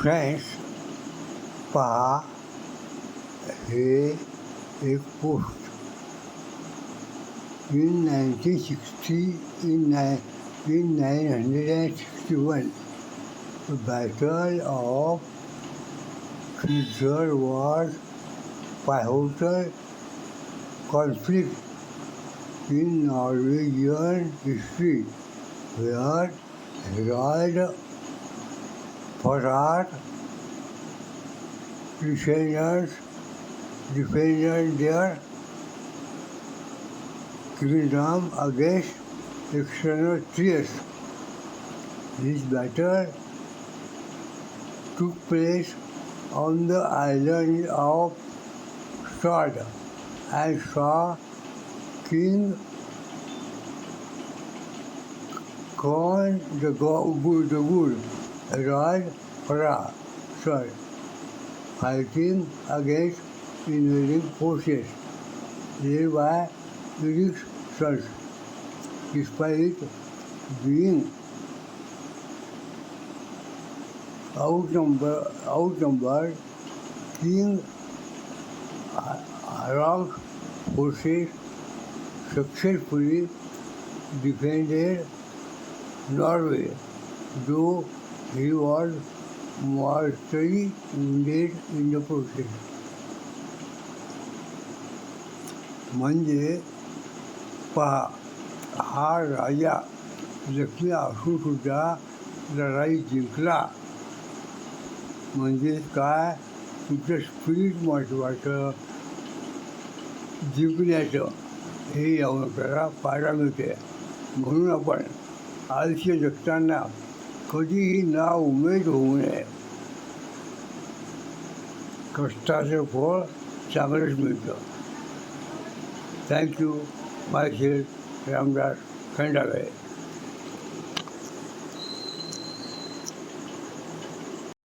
Friends पहा हे एक post in 1960 in, ni- in 961 the battle of Kizar was pivotal conflict in Norwegian history where Harald Farhad defenders defended their kingdom against external threats. This battle took place on the island of Stad and saw King Khan the Go- the Good, Raj Farah, sorry, fighting against invading forces led by Eric's sons. Despite being outnumbered, outnumbered King Harald's forces successfully defended Norway, though he was mortally wounded in the process. म्हणजे पहा हा राजा जखमी असूनसुद्धा लढाई जिंकला. म्हणजे काय? तुमचं स्पिरिट महत्त्वाचं जिंकण्याचं हे यावं आपल्याला पाहायला मिळते. म्हणून आपण आयुष्य जगताना कधीही ना उमेद होऊ नये कष्टाचं फळ चांगलंच मिळतं थँक्यू माय शेर रामदास खंडागळे